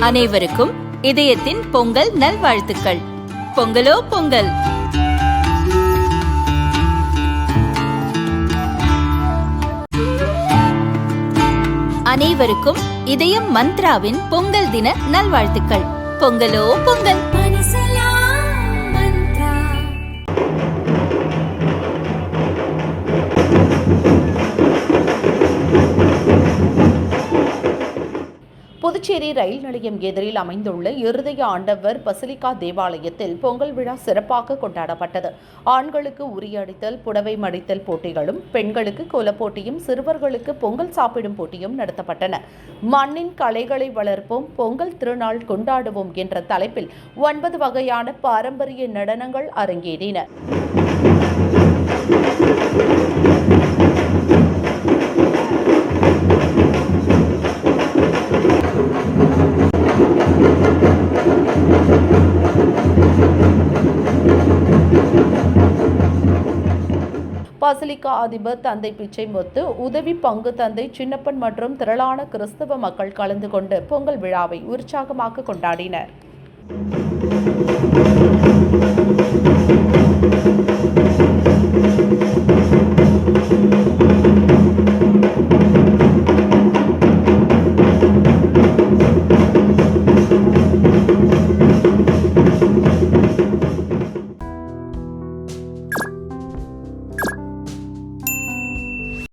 அனைவருக்கும் இதயத்தின் பொங்கல் நல்வாழ்த்துக்கள். பொங்கலோ பொங்கல். அனைவருக்கும் இதயம் மந்த்ராவின் பொங்கல் தின நல்வாழ்த்துக்கள். பொங்கலோ பொங்கல். புதுச்சேரி ரயில் நிலையம் எதிரில் அமைந்துள்ள இருதய ஆண்டவர் பசிலிக்கா தேவாலயத்தில் பொங்கல் விழா சிறப்பாக கொண்டாடப்பட்டது. ஆண்களுக்கு உரியடித்தல் புடவை மடித்தல் போட்டிகளும் பெண்களுக்கு கோலப்போட்டியும் சிறுவர்களுக்கு பொங்கல் சாப்பிடும் போட்டியும் நடத்தப்பட்டன. மண்ணின் கலைகளை வளர்ப்போம் பொங்கல் திருநாள் கொண்டாடுவோம் என்ற தலைப்பில் ஒன்பது வகையான பாரம்பரிய நடனங்கள் அரங்கேறின. பசிலிக்கா அதிபர் தந்தை பிச்சை முத்து உதவி பங்கு தந்தை சின்னப்பன் மற்றும் திரளான கிறிஸ்தவ மக்கள் கலந்து கொண்டு பொங்கல் விழாவை உற்சாகமாக கொண்டாடினர்.